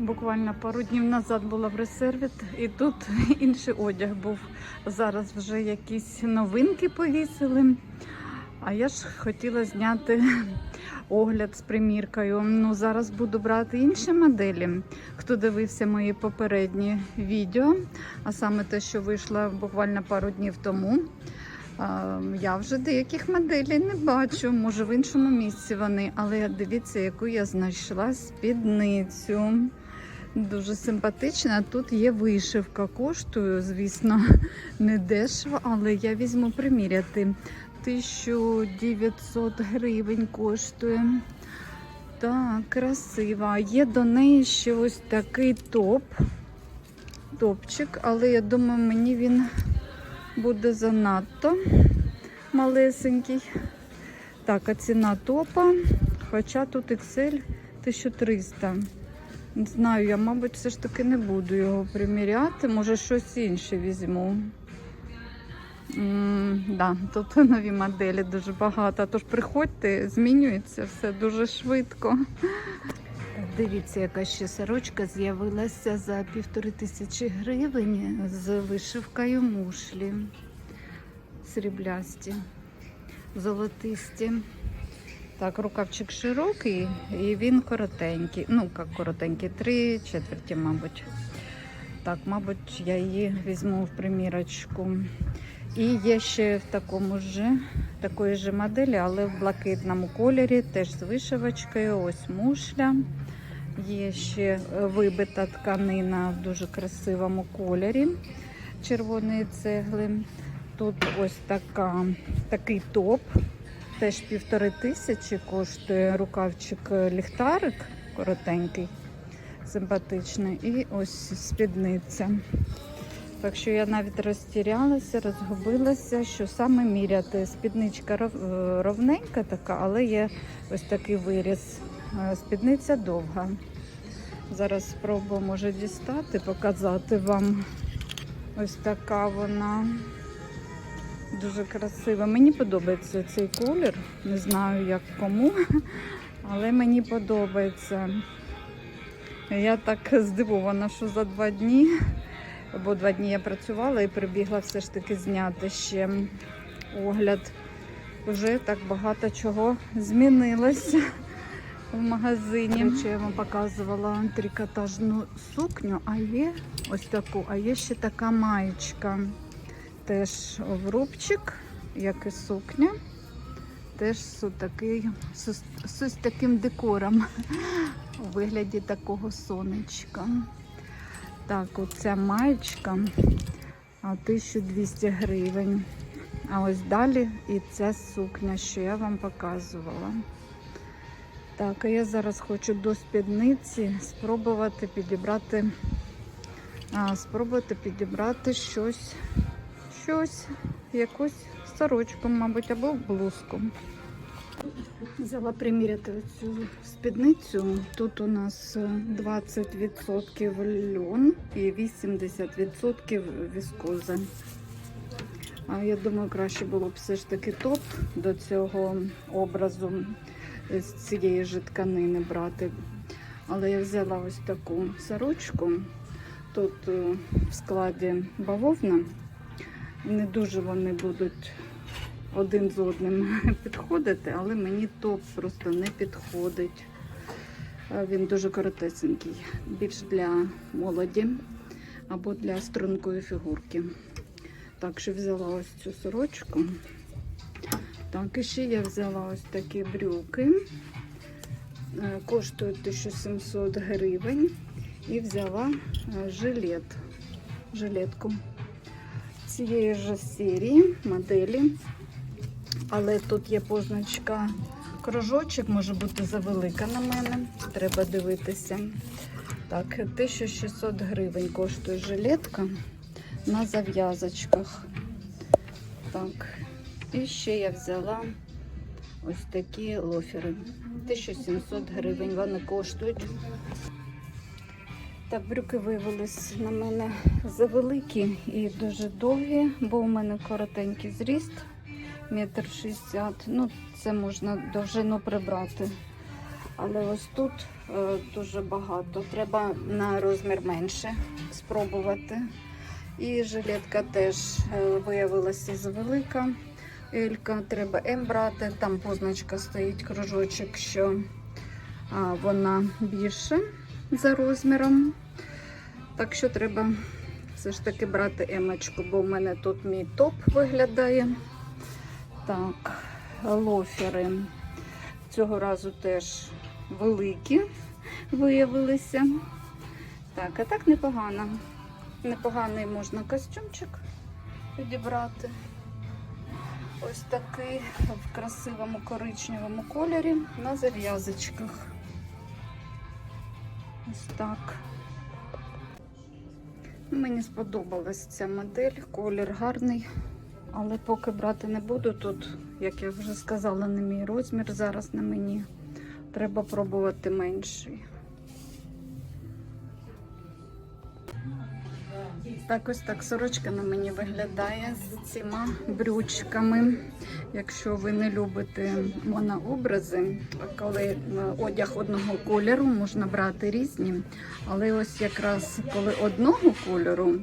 Буквально пару днів назад була в ресервіт, і тут інший одяг був. Зараз вже якісь новинки повісили. А я ж хотіла зняти огляд з приміркою. Ну, зараз буду брати інші моделі. Хто дивився мої попередні відео, а саме те, що вийшло буквально пару днів тому. Я вже деяких моделей не бачу, може в іншому місці вони, але дивіться, яку я знайшла спідницю. Дуже симпатична. Тут є вишивка. Коштує, звісно, не дешево, але я візьму приміряти. 1900 гривень коштує. Так, красива. Є до неї ще ось такий топ. Топчик, але я думаю, мені він буде занадто малесенький. Так, а ціна топа. Хоча тут XL 1300. Не знаю, я, мабуть, все ж таки не буду його приміряти. Може, щось інше візьму. М, да, тут нові моделі дуже багато. Тож приходьте, змінюється все дуже швидко. Дивіться, яка ще сорочка з'явилася за півтори тисячі гривень з вишивкою мушлі. Сріблясті, золотисті. Так, рукавчик широкий і він коротенький. Ну, як коротенький, три четверті, мабуть. Так, мабуть, я її візьму в примірочку. І є ще в такому ж такої ж моделі, але в блакитному кольорі, теж з вишивочкою. Ось мушля. Є ще е, вибита тканина в дуже красивому кольорі червоної цегли. Тут ось така, такий топ, теж півтори тисячі коштує рукавчик е, ліхтарик коротенький, симпатичний. І ось спідниця. Так що я навіть розтірялася, розгубилася, що саме міряти. Спідничка е, ровненька така, але є ось такий виріз. Е, Спідниця довга. Зараз спробую може дістати, показати вам. Ось така вона. Дуже красива. Мені подобається цей колір. Не знаю як кому, але мені подобається. Я так здивована, що за два дні, бо два дні я працювала і прибігла все ж таки зняти ще огляд. Вже так багато чого змінилося в магазині. Речі, я вам показувала трикотажну сукню, а є ось таку, а є ще така маєчка. Теж обрубчик, як і сукня. Теж з такий, таким декором у вигляді такого сонечка. Так, оця маєчка 1200 гривень. А ось далі і ця сукня, що я вам показувала. Так, а я зараз хочу до спідниці спробувати підібрати, а, спробувати підібрати щось, щось, якусь сорочку, мабуть, або блузку. Взяла приміряти цю спідницю. Тут у нас е, 20% льон і 80% віскоза. А я думаю, краще було б все ж таки топ до цього образу з цієї ж тканини брати. Але я взяла ось таку сорочку. Тут е, в складі бавовна. Не дуже вони будуть один з одним підходити, але мені топ просто не підходить. Е, Він дуже коротесенький, більш для молоді або для стрункої фігурки. Так що взяла ось цю сорочку. Так, і ще я взяла ось такі брюки. Е, Коштують 1700 гривень. І взяла е, жилет, жилетку цієї ж серії моделі. Але тут є позначка кружочок, може бути завелика на мене. Треба дивитися. Так, 1600 гривень коштує жилетка на зав'язочках. Так, і ще я взяла ось такі лофери. 1700 гривень вони коштують. Так, брюки виявились на мене завеликі і дуже довгі, бо у мене коротенький зріст, метр шістдесят. Ну, це можна довжину прибрати. Але ось тут е, дуже багато. Треба на розмір менше спробувати. І жилетка теж е, виявилася завелика. Елька, треба М брати. Там позначка стоїть кружочок, що а, вона більше за розміром. Так що треба все ж таки брати емочку, бо в мене тут мій топ виглядає. Так, лофери цього разу теж великі виявилися. Так, а так непогано. Непоганий можна костюмчик підібрати. Ось такий в красивому коричневому кольорі на зав'язочках. Ось так. Мені сподобалась ця модель, колір гарний, але поки брати не буду тут, як я вже сказала, не мій розмір зараз на мені. Треба пробувати менший. Так, ось так сорочка на мені виглядає з цими брючками. Якщо ви не любите монообрази, коли е, одяг одного кольору, можна брати різні. Але ось якраз коли одного кольору,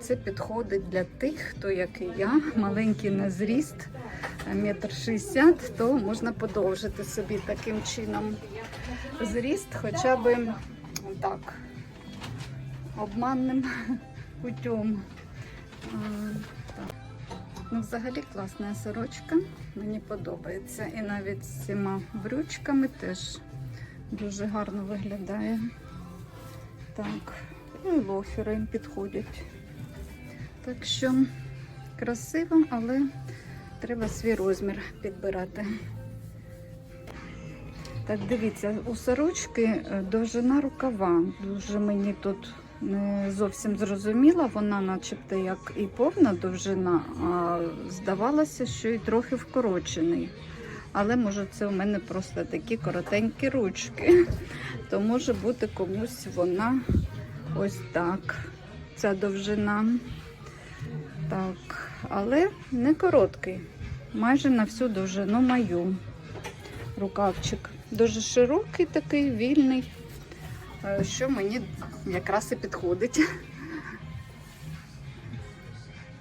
це підходить для тих, хто, як і я, маленький на зріст, е, метр шістдесят, то можна подовжити собі таким чином зріст, хоча б так, обманним путем. Ну, взагалі класна сорочка, мені подобається. І навіть з цими брючками теж дуже гарно виглядає. Так, і лофери їм підходять. Так що красиво, але треба свій розмір підбирати. Так, дивіться, у сорочки е, довжина рукава. Дуже мені тут не зовсім зрозуміла. Вона, начебто, як і повна довжина, а здавалося, що і трохи вкорочений. Але може це у мене просто такі коротенькі ручки. То може бути комусь вона ось так. Ця довжина. Так, але не короткий. Майже на всю довжину мою рукавчик. Дуже широкий такий, вільний, що мені якраз і підходить.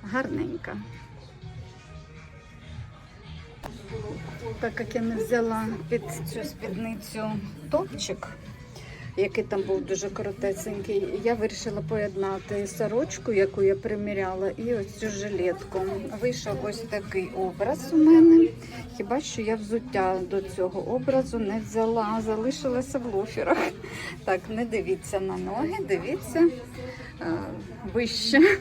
Гарненька. Так як я не взяла під цю спідницю топчик, який там був дуже коротесенький, я вирішила поєднати сорочку, яку я приміряла, і ось цю жилетку. Вийшов ось такий образ у мене. Хіба що я взуття до цього образу не взяла, залишилася в лоферах. Так, не дивіться на ноги, дивіться е, вище.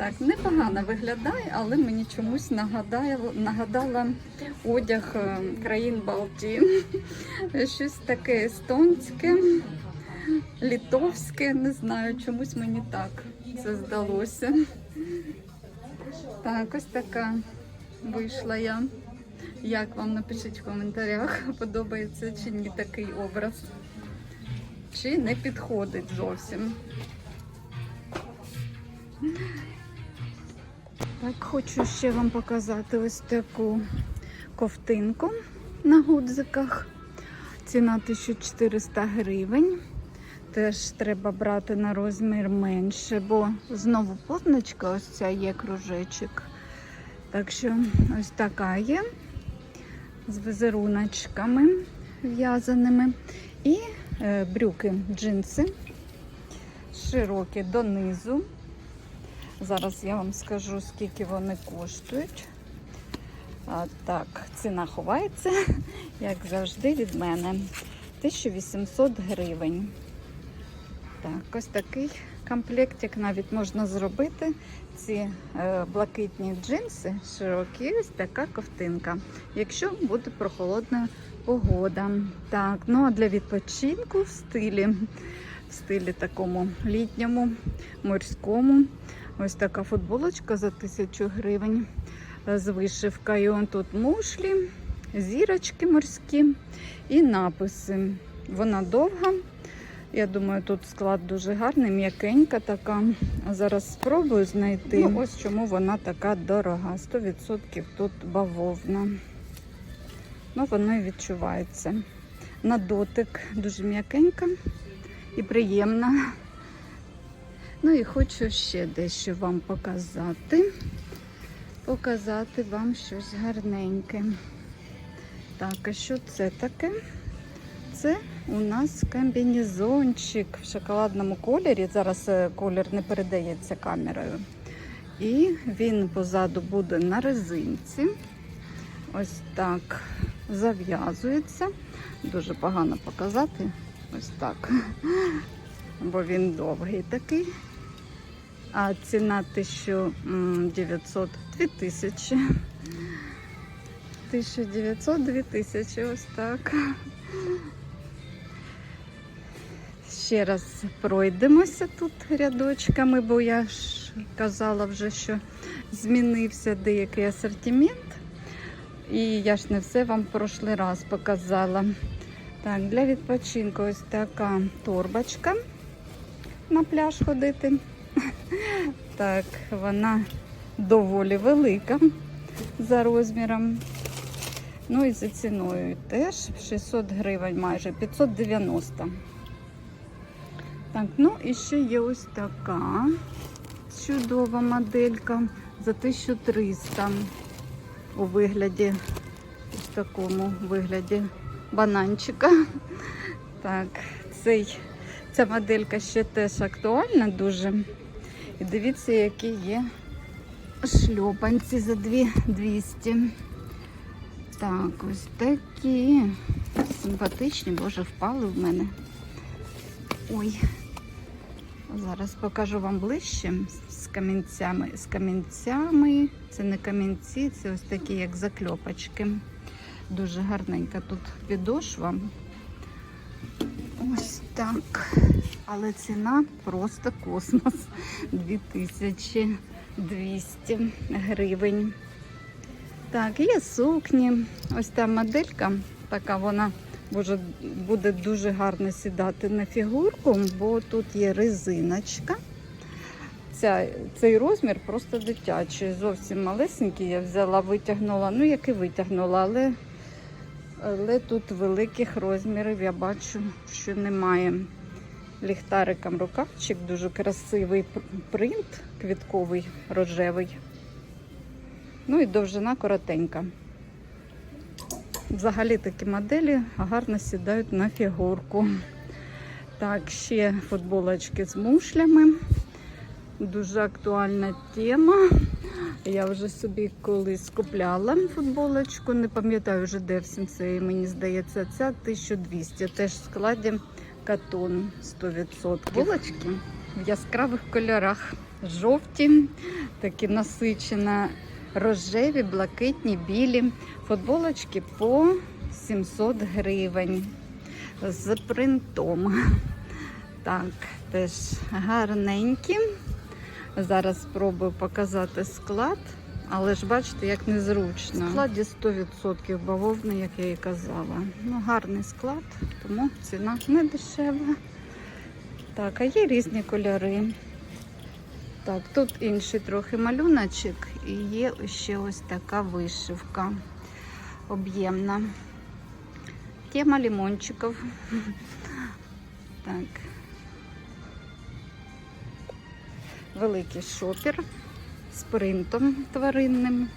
Так, непогано виглядає, але мені чомусь нагадає, нагадала одяг е, країн Балтії. Щось таке естонське, літовське, не знаю, чомусь мені так це здалося. Так, ось така вийшла я. Як вам напишіть в коментарях, подобається чи ні такий образ, чи не підходить зовсім. Так, хочу ще вам показати ось таку ковтинку на гудзиках. Ціна 1400 гривень. Теж треба брати на розмір менше, бо знову позначка ось ця є кружечок. Так що ось така є з візеруночками в'язаними. І е, брюки, джинси широкі донизу. Зараз я вам скажу, скільки вони коштують. А, так, ціна ховається, як завжди, від мене. 1800 гривень. Так, ось такий комплектик навіть можна зробити. Ці е, блакитні джинси широкі, ось така ковтинка. Якщо буде прохолодна погода. Так, ну а для відпочинку в стилі, в стилі такому літньому, морському. Ось така футболочка за 1000 гривень е, з вишивкою. Тут мушлі, зірочки морські і написи. Вона довга. Я думаю, тут склад дуже гарний, м'якенька така. Зараз спробую знайти. Ну, ось чому вона така дорога. 100% тут бавовна. Ну, воно і відчувається. на дотик дуже м'якенька і приємна. Ну і хочу ще дещо вам показати. Показати вам щось гарненьке. Так, а що це таке? Це у нас комбінезончик в шоколадному кольорі. Зараз е, колір не передається камерою. І він позаду буде на резинці. Ось так зав'язується. Дуже погано показати. Ось так. Бо він довгий такий. А ціна 1900 2000. 1900 2000, ось так. Ще раз пройдемося тут рядочками, бо я ж казала вже, що змінився деякий асортимент. І я ж не все вам в прошлий раз показала. Так, для відпочинку ось така торбочка на пляж ходити. Так, вона доволі велика за розміром. Ну і за ціною теж 600 гривень майже 590. Так, ну і ще є ось така чудова моделька за 1300 у вигляді, ось такому вигляді бананчика. Так, цей, ця моделька ще теж актуальна дуже. І дивіться, які є шльопанці за 2200. Так, ось такі симпатичні, боже, впали в мене. Ой, зараз покажу вам ближче з камінцями. З камінцями. Це не камінці, це ось такі, як закльопочки. Дуже гарненька тут підошва. Так. Але ціна просто космос. 2200 гривень. Так, є сукні. Ось та моделька, така вона може, буде дуже гарно сідати на фігурку, бо тут є резиночка. Ця, цей розмір просто дитячий, зовсім малесенький. Я взяла, витягнула. Ну, як і витягнула, але, але тут великих розмірів я бачу, що немає. Ліхтариком рукавчик, дуже красивий принт квітковий, рожевий. Ну і довжина коротенька. Взагалі такі моделі гарно сідають на фігурку. Так, ще футболочки з мушлями. Дуже актуальна тема. Я вже собі колись купляла футболочку, не пам'ятаю вже де в сенсеї, мені здається, ця 1200. Теж в складі катон 100%. Футболочки в яскравих кольорах. Жовті, такі насичена рожеві, блакитні, білі. Футболочки по 700 гривень з принтом. Так, теж гарненькі. Зараз спробую показати склад, але ж бачите, як незручно. В складі 100% бавовни, як я і казала. Ну, гарний склад, тому ціна не дешева. Так, а є різні кольори. Так, тут інший трохи малюночок і є ще ось така вишивка об'ємна. Тема лимончиків. Так. Великий шопер з принтом тваринним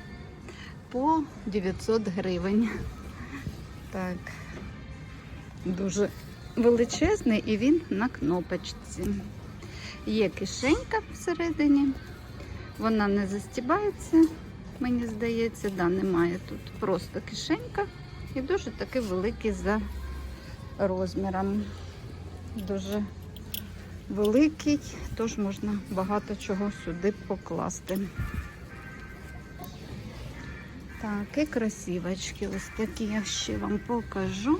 по 900 гривень. Так, дуже величезний і він на кнопочці. Є кишенька всередині, вона не застібається, мені здається, да, немає тут. Просто кишенька і дуже такий великий за розміром. Дуже великий, тож можна багато чого сюди покласти. Так, і красивочки. Ось такі я ще вам покажу.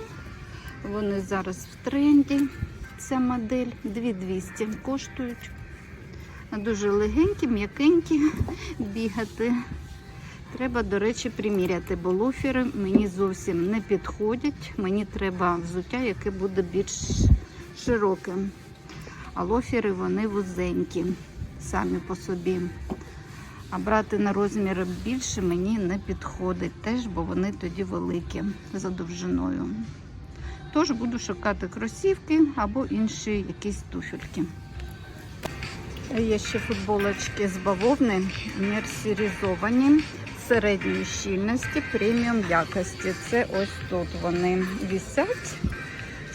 Вони зараз в тренді. Ця модель 2200 коштують. Дуже легенькі, м'якенькі бігати. Треба, до речі, приміряти, бо лофери мені зовсім не підходять. Мені треба взуття, яке буде більш широким. А лофери вони вузенькі самі по собі. А брати на розмір більше мені не підходить теж, бо вони тоді великі за довжиною. Тож буду шукати кросівки або інші якісь туфельки. Є ще футболочки з бавовни, мерсеризовані, середньої щільності, преміум якості. Це ось тут вони вісять.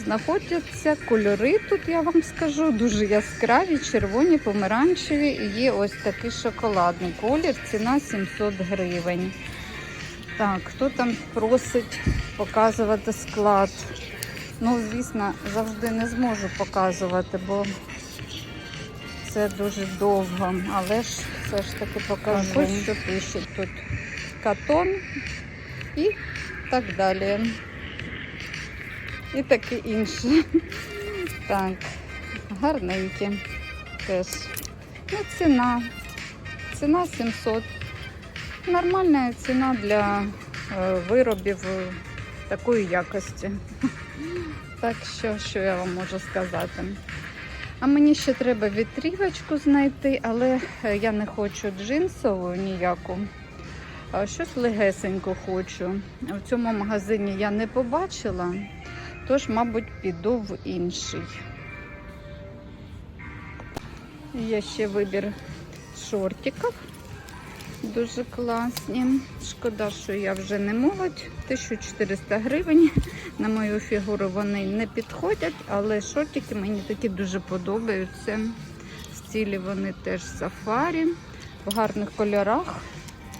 Знаходяться кольори, тут я вам скажу, дуже яскраві, червоні, помаранчеві. І є ось такий шоколадний колір, ціна 700 гривень. Так, хто там просить показувати склад? Ну, звісно, завжди не зможу показувати, бо це дуже довго, але ж все ж таки покажу. Ось що пишуть тут катон і так далі. І таке інше. Так, гарненькі теж. Ну, ціна. Ціна 700. Нормальна ціна для е, виробів е, такої якості. Так що, що я вам можу сказати? А мені ще треба вітрівочку знайти, але е, я не хочу джинсову ніяку. Щось легесенько хочу. В цьому магазині я не побачила, тож, мабуть, піду в інший. Є ще вибір шортиків. Дуже класні. Шкода, що я вже не молодь. 1400 гривень. На мою фігуру вони не підходять, але шортики мені такі дуже подобаються. В стилі вони теж сафарі, в гарних кольорах.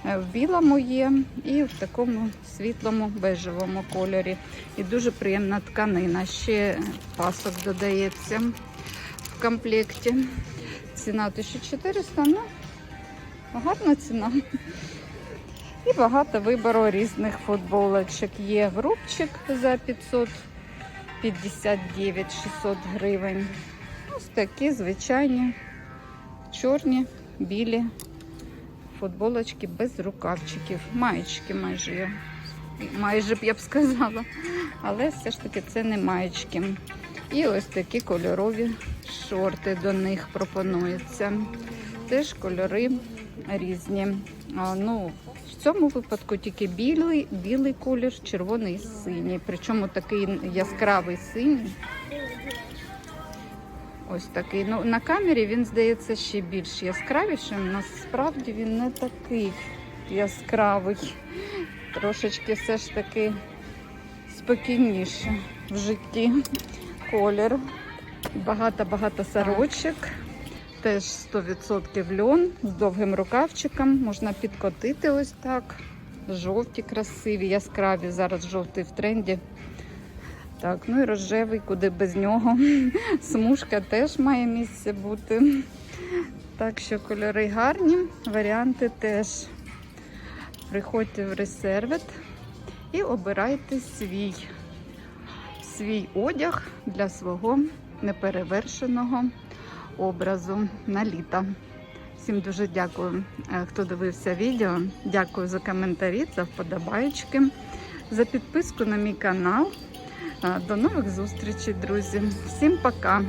Е, В білому є і в такому світлому бежевому кольорі. І дуже приємна тканина. Ще пасок додається в комплекті. Ціна 1400, ну гарна ціна. І багато вибору різних футболочок. Є врубчик за 559 600 гривень. Ось такі звичайні чорні, білі футболочки без рукавчиків. Маєчки майже. Майже б я б сказала. Але все ж таки це не маєчки. І ось такі кольорові шорти до них пропонуються. Теж кольори різні. А, ну, в цьому випадку тільки білий, білий колір, червоний і синій. Причому такий яскравий синій. Ось такий. Ну, на камері він здається ще більш яскравішим. Насправді він не такий яскравий. Трошечки все ж таки спокійніше в житті колір. Багато-багато сорочок. Теж 100% льон з довгим рукавчиком. Можна підкотити ось так. Жовті, красиві, яскраві. Зараз жовтий в тренді. Так, ну і рожевий, куди без нього. Смужка теж має місце бути. Так що кольори гарні, варіанти теж. Приходьте в ресервет і обирайте свій, свій одяг для свого неперевершеного образу на літо. Всім дуже дякую, е, хто дивився відео. Дякую за коментарі, за вподобайки, за підписку на мій канал. Е, До нових зустрічей, друзі. Всім пока!